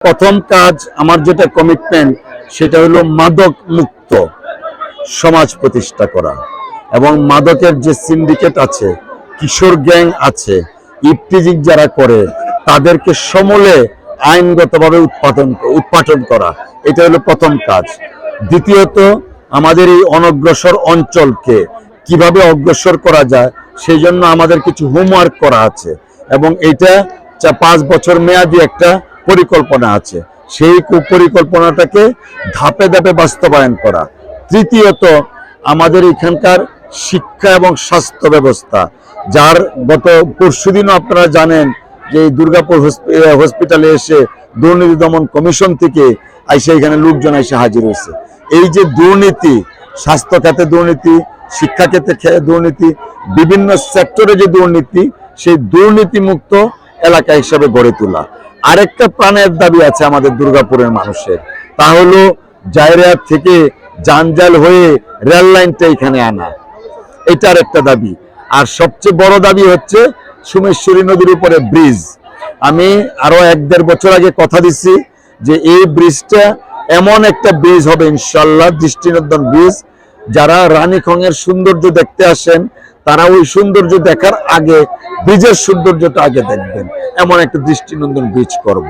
প্রথম কাজ আমার যেটা কমিটমেন্ট সেটা হলো মাদক মুক্ত সমাজ প্রতিষ্ঠা করা। এবং মাদকের যে সিন্ডিকেট আছে, কিশোর গ্যাং আছে ইফটিজিং যারা করে, তাদেরকে সমূলে আইনগতভাবে উৎপাদন উৎপাদন করা। এটা হলো প্রথম কাজ। দ্বিতীয়ত, আমাদের এই অনগ্রসর অঞ্চলকে কীভাবে অগ্রসর করা যায়, সেই জন্য আমাদের কিছু হোমওয়ার্ক করা আছে। এবং এটা পাঁচ বছর মেয়াদি একটা পরিকল্পনা আছে। সেই কু- পরিকল্পনাটাকে ধাপে ধাপে বাস্তবায়ন করা। তৃতীয়ত, আমাদের এখানকার শিক্ষা এবং স্বাস্থ্য ব্যবস্থা, যার গত পরশুদিনও আপনারা জানেন যে এই দুর্গাপুর হসপিটালে এসে দুর্নীতি দমন কমিশন থেকে আইসে এখানে লোকজন এসে হাজির হয়েছে। এই যে দুর্নীতি, স্বাস্থ্য খাতে দুর্নীতি, শিক্ষা ক্ষেত্রে দুর্নীতি, বিভিন্ন সেক্টরে যে দুর্নীতি, সেই দুর্নীতি মুক্ত এলাকা হিসাবে গড়ে তোলা। আরেকটা প্রাণের দাবি আছে আমাদের দুর্গাপুরের মানুষের। তা হলো জায়রা থেকে জানজাল হয়ে রেল লাইনটা এখানে আনা। এটার একটা দাবি। আর সবচেয়ে বড় দাবি হচ্ছে সুমেশ্বরী নদীর উপরে ব্রিজ। আমি আরও এক দেড় বছর আগে কথা দিচ্ছি যে এই ব্রিজটা এমন একটা ব্রিজ হবে, ইনশাল্লাহ দৃষ্টিনন্দন ব্রিজ। যারা রানীখং এর সৌন্দর্য দেখতে আসেন তারা ওই সৌন্দর্য দেখার আগে বীজের সৌন্দর্যটা আগে দেখবেন। এমন একটা দৃষ্টিনন্দন বীজ করব।